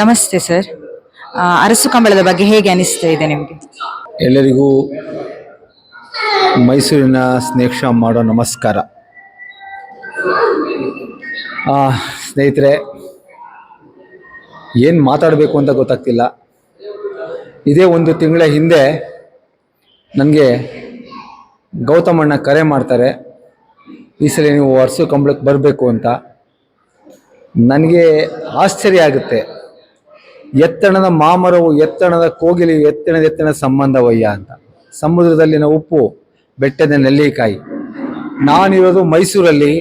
ನಮಸ್ತೆ ಸರ್. ಅರಸು ಕಂಬಳದ ಬಗ್ಗೆ ಹೇಗೆ ಅನಿಸ್ತಾ ಇದೆ ನಿಮಗೆ? ಎಲ್ಲರಿಗೂ ಮೈಸೂರಿನ ಸ್ನೇಹ ಮಾಡೋ ನಮಸ್ಕಾರ. ಸ್ನೇಹಿತರೆ, ಏನು ಮಾತಾಡಬೇಕು ಅಂತ ಗೊತ್ತಾಗ್ತಿಲ್ಲ. ಇದೇ ಒಂದು ತಿಂಗಳ ಹಿಂದೆ ನನಗೆ ಗೌತಮಣ್ಣ ಕರೆ ಮಾಡ್ತಾರೆ, ಈ ಸಲ ನೀವು ಅರಸು ಕಂಬಳಕ್ಕೆ ಬರಬೇಕು ಅಂತ. ನನಗೆ ಆಶ್ಚರ್ಯ ಆಗುತ್ತೆ. ಎತ್ತಣದ ಮಾಮರವು, ಎತ್ತಣದ ಕೋಗಿಲಿ ಎತ್ತಣದ ಎತ್ತಣ ಸಂಬಂಧವಯ್ಯ ಅಂತ. ಸಮುದ್ರದಲ್ಲಿನ ಉಪ್ಪು, ಬೆಟ್ಟದ ನೆಲ್ಲಿಕಾಯಿ. ನಾನಿರೋದು ಮೈಸೂರಲ್ಲಿ,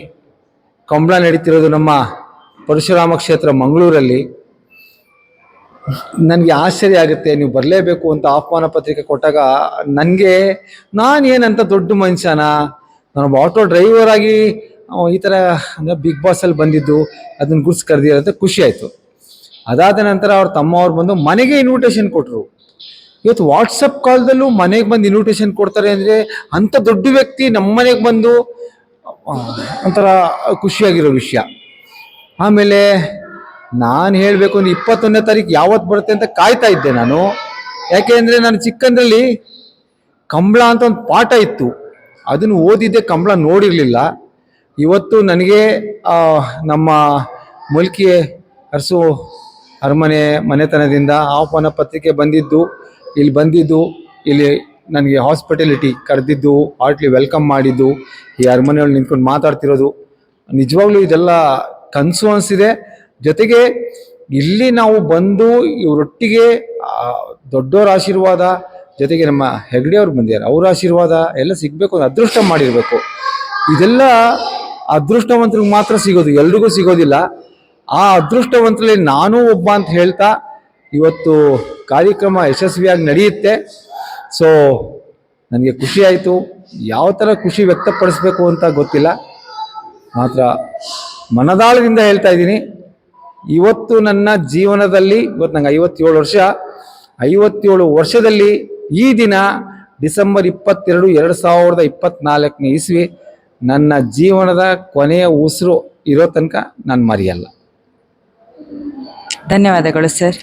ಕಂಬಳ ನಡೀತಿರೋದು ನಮ್ಮ ಪರಶುರಾಮ ಕ್ಷೇತ್ರ ಮಂಗಳೂರಲ್ಲಿ. ನನಗೆ ಆಶ್ಚರ್ಯ ಆಗುತ್ತೆ, ನೀವು ಬರಲೇಬೇಕು ಅಂತ ಆಹ್ವಾನ ಪತ್ರಿಕೆ ಕೊಟ್ಟಾಗ ನನಗೆ, ನಾನೇನಂತ ದೊಡ್ಡ ಮನುಷ್ಯನ? ನಾನೊಬ್ಬ ಆಟೋ ಡ್ರೈವರ್ ಆಗಿ ಈ ಥರ, ಅಂದರೆ ಬಿಗ್ ಬಾಸಲ್ಲಿ ಬಂದಿದ್ದು, ಅದನ್ನು ಗುರ್ಸ್ ಕರೆದಿರೋದು ಖುಷಿ ಆಯಿತು. ಅದಾದ ನಂತರ ಅವ್ರ ತಮ್ಮ ಅವ್ರು ಬಂದು ಮನೆಗೆ ಇನ್ವಿಟೇಷನ್ ಕೊಟ್ಟರು ಇವತ್ತು ವಾಟ್ಸಪ್ ಕಾಲ್ದಲ್ಲೂ ಮನೆಗೆ ಬಂದು ಇನ್ವಿಟೇಷನ್ ಕೊಡ್ತಾರೆ ಅಂದರೆ ಅಂಥ ದೊಡ್ಡ ವ್ಯಕ್ತಿ ನಮ್ಮ ಮನೆಗೆ ಬಂದು ಒಂಥರ ಖುಷಿಯಾಗಿರೋ ವಿಷಯ. ಆಮೇಲೆ ನಾನು ಹೇಳಬೇಕು ಅಂದ್ರೆ ಇಪ್ಪತ್ತೊಂದನೇ ತಾರೀಕು ಯಾವತ್ತು ಬರುತ್ತೆ ಅಂತ ಕಾಯ್ತಾ ಇದ್ದೆ ನಾನು. ಯಾಕೆ ಅಂದರೆ ನಾನು ಚಿಕ್ಕಂದ್ರಲ್ಲಿ ಕಂಬಳ ಅಂತ ಒಂದು ಪಾಠ ಇತ್ತು. ಅದನ್ನು ಓದಿದ್ದೆ, ಕಂಬಳ ನೋಡಿರಲಿಲ್ಲ. ಇವತ್ತು ನನಗೆ ನಮ್ಮ ಮುಲ್ಕಿ ಅರಸು ಅರಮನೆ ಮನೆತನದಿಂದ ಆಹ್ವಾನ ಪತ್ರಿಕೆ ಬಂದಿದ್ದು, ಇಲ್ಲಿ ಬಂದಿದ್ದು, ಇಲ್ಲಿ ನನಗೆ ಹಾಸ್ಪಿಟಾಲಿಟಿ ಕರೆದಿದ್ದು ಹಾರ್ಟ್ಲಿ ವೆಲ್ಕಮ್ ಮಾಡಿದ್ದು, ಈ ಅರಮನೆಯೊಳಗೆ ನಿಂತ್ಕೊಂಡು ಮಾತಾಡ್ತಿರೋದು. ನಿಜವಾಗ್ಲೂ ಇದೆಲ್ಲ ಕನಸು ಅನಿಸಿದೆ. ಜೊತೆಗೆ ಇಲ್ಲಿ ನಾವು ಬಂದು ಇವರೊಟ್ಟಿಗೆ ದೊಡ್ಡವ್ರ ಆಶೀರ್ವಾದ, ಜೊತೆಗೆ ನಮ್ಮ ಹೆಗ್ಡೆ ಅವ್ರು ಬಂದಿದ್ದಾರೆ. ಅವ್ರ ಆಶೀರ್ವಾದ ಎಲ್ಲ ಸಿಗಬೇಕು ಅಂತ ಅದೃಷ್ಟ ಮಾಡಿರಬೇಕು. ಇದೆಲ್ಲ ಅದೃಷ್ಟವಂತರಿಗೆ ಮಾತ್ರ ಸಿಗೋದು, ಎಲ್ರಿಗೂ ಸಿಗೋದಿಲ್ಲ. ಆ ಅದೃಷ್ಟವಂತರಲ್ಲಿ ನಾನೂ ಒಬ್ಬ ಅಂತ ಹೇಳ್ತಾ ಇವತ್ತು ಕಾರ್ಯಕ್ರಮ ಯಶಸ್ವಿಯಾಗಿ ನಡೆಯುತ್ತೆ. ಸೊ ನನಗೆ ಖುಷಿ ಆಯಿತು. ಯಾವ ಥರ ಖುಷಿ ವ್ಯಕ್ತಪಡಿಸ್ಬೇಕು ಅಂತ ಗೊತ್ತಿಲ್ಲ. ಮಾತ್ರ ಮನದಾಳದಿಂದ ಹೇಳ್ತಾ ಇದ್ದೀನಿ. ಇವತ್ತು ನನ್ನ ಜೀವನದಲ್ಲಿ, ಇವತ್ತು ನಂಗೆ ಐವತ್ತೇಳು ವರ್ಷ. ಐವತ್ತೇಳು ವರ್ಷದಲ್ಲಿ ಈ ದಿನ ಡಿಸೆಂಬರ್ ಇಪ್ಪತ್ತೆರಡು, ಎರಡು ಸಾವಿರದ ಇಪ್ಪತ್ನಾಲ್ಕನೇ ಇಸ್ವಿ ನನ್ನ ಜೀವನದ ಕೊನೆಯ ಉಸಿರು ಇರೋ ತನಕ ನಾನು ಮರೆಯಲ್ಲ. ಧನ್ಯವಾದಗಳು ಸರ್.